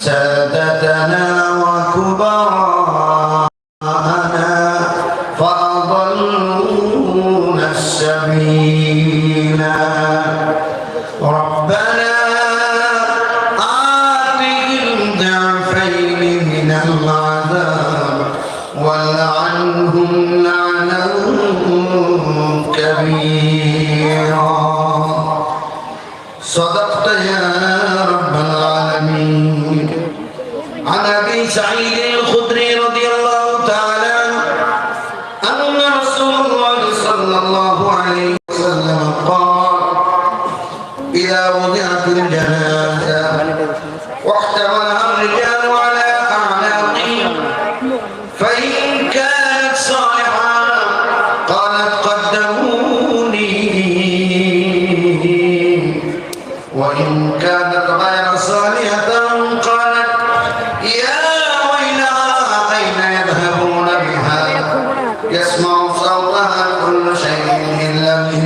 سادتنا وكبراءنا فأضلونا السبيل ربنا آتهم ضعفين من العذاب ولعنهم لعنا كبيرا. صدقت يا চাইলে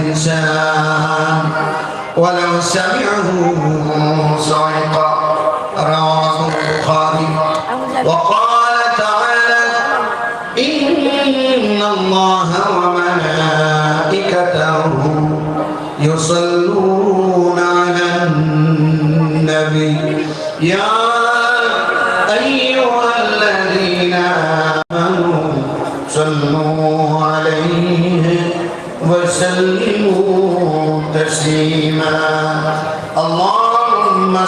الإنسان ولو سمعه صعقا رواه البخاري. وقال تعالى إن الله وملائكته يصلون على النبي. يا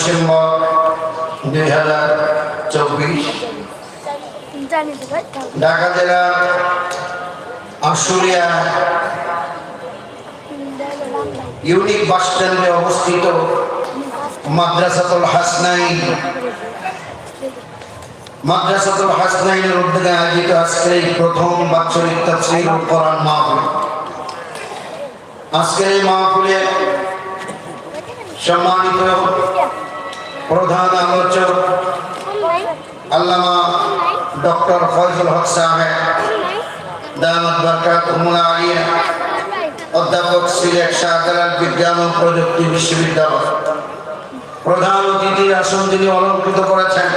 ডিসেম্বর দুই হাজার চব্বিশ। ঢাকা জেলার আশুলিয়া ইউনিক বাস স্ট্যান্ডে অবস্থিত মাদ্রাসাতুল হাসনাইন। মাদ্রাসাতুল হাসনাইনের উদ্যোগে আয়োজিত আজকের এই প্রথম বাৎসরিক তাফসীর কোরআন মাহফিল। আজকের এই মাহফিলে সম্মানিত প্রধান আলোচক আল্লামা ডক্টর ফয়জুল হক সাহেব দামাত বরকাতুহুল আলিয়া অধ্যাপক সিলেট শাহজালাল বিজ্ঞান ও প্রযুক্তি বিশ্ববিদ্যালয়। প্রধান অতিথির আসন যিনি অলঙ্কৃত করেছেন,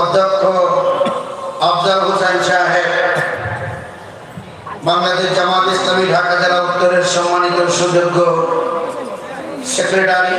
অধ্যক্ষ আফজাল হোসেন সাহেব, বাংলাদেশ জামাত ইসলামী ঢাকা জেলা উত্তরের সম্মানিত সুযোগ্য সেক্রেটারি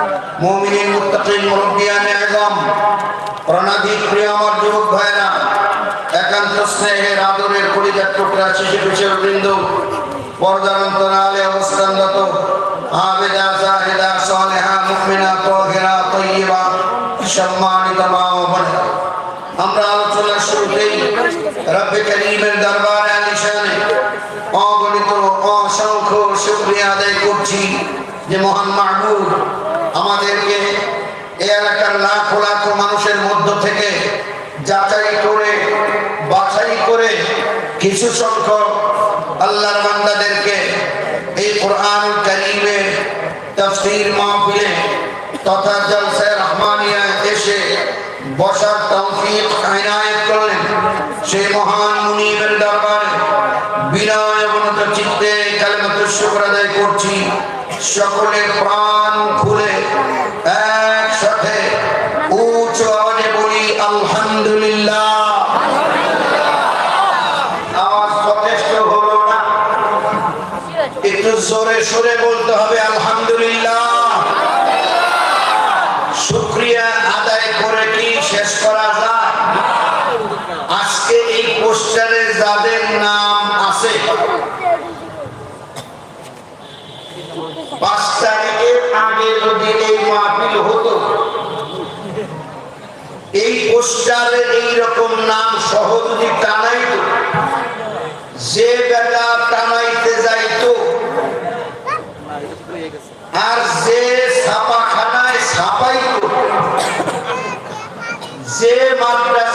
মমিনিন, মুত্তাকিন, মুরব্বিয়ানে আজম প্রণাধী প্রিয় আমার যুবক ভাইরা একান্ত স্নেহের, আদরের পরিজাত টুকরা, শিশু কিশোর বৃন্দ, পর্দার অন্তরালে অবস্থানরত, আবেদা, জাহিদা, সালেহা, মুমিনা, তাহিরা তয়্যিবা সম্মানিত মা আমরা আলোচনার শুরুতেই রব্বে করিমের দরবারে আলিশানে অগণিত, অসংখ্য শুকরিয়া আদায় করছি যে মহান মাহবুব আমাদেরকে এলাকার লাখো লাখো মানুষের মধ্য থেকে যাচাই করে, বাছাই করে কিছু সংখ্যক আল্লাহর বান্দাদেরকে এই কোরআন করিমের তফসির মাহফিলে তথা জলসায় রহমানিয়ায় এসে বসার তৌফিক আইনায়ত করলেন। সেই মহান মুনিবের দরবারে বিনয় অবনত চিত্তে কালেমত শুকর আদায় করছি। সকলের প্রাণ রেজিস্টারে যাদের নাম আছে, পাঁচ তারিখের আগে যদি এই মাহফিল হতো, এই পোস্টারে এইরকম নাম সহ যদি টানাইত, যে বেটা টানাইতে যাইত, আর যে ছাপাখানায় ছাপাইত, যে মাদ্রাসা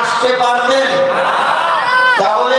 আসতে পারতেন? তাহলে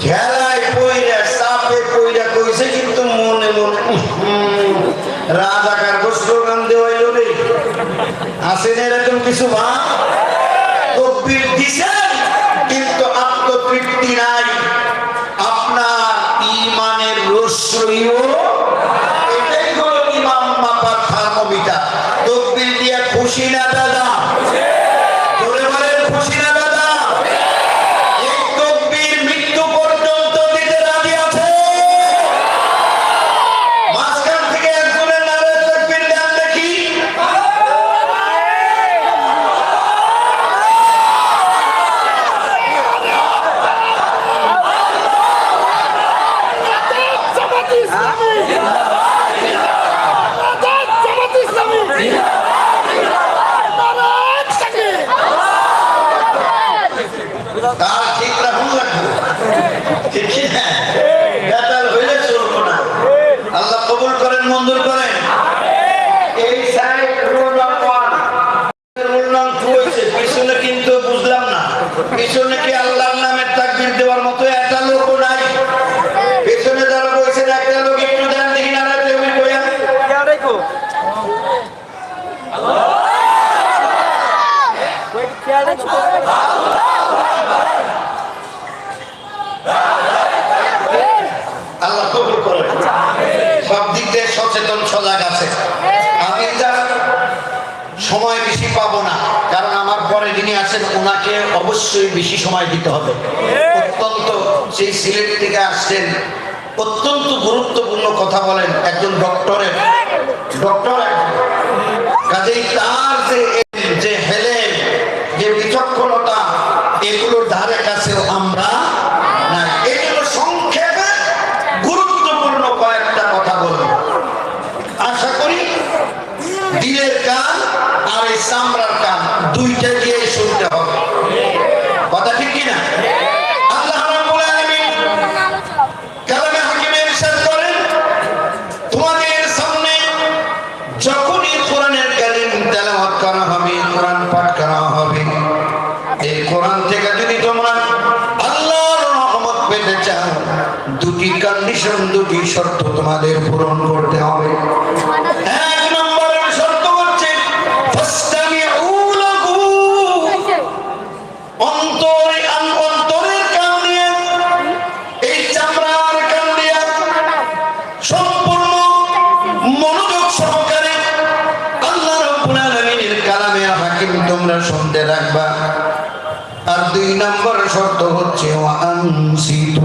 খেলায় পইরা, সাপে পইরা কইছে কিন্তু মনে মনে রাজাকার স্লোগান দেওয়াই রে। আসেন এরকম কিছু মা? আপনার ইমানের রস্যইও এটাই হলো ইমাম মাপার দিয়া খুশি না দাদা? পিছনে কিন্তু বুঝলাম না। পিছনে কি আল্লাহ আছেন ওনাকে অবশ্যই বেশি সময় দিতে হবে। অত্যন্ত সেই সিলেট থেকে আসছেন, অত্যন্ত গুরুত্বপূর্ণ কথা বলেন একজন ডক্টরের, ডক্টর কাজেই তার যে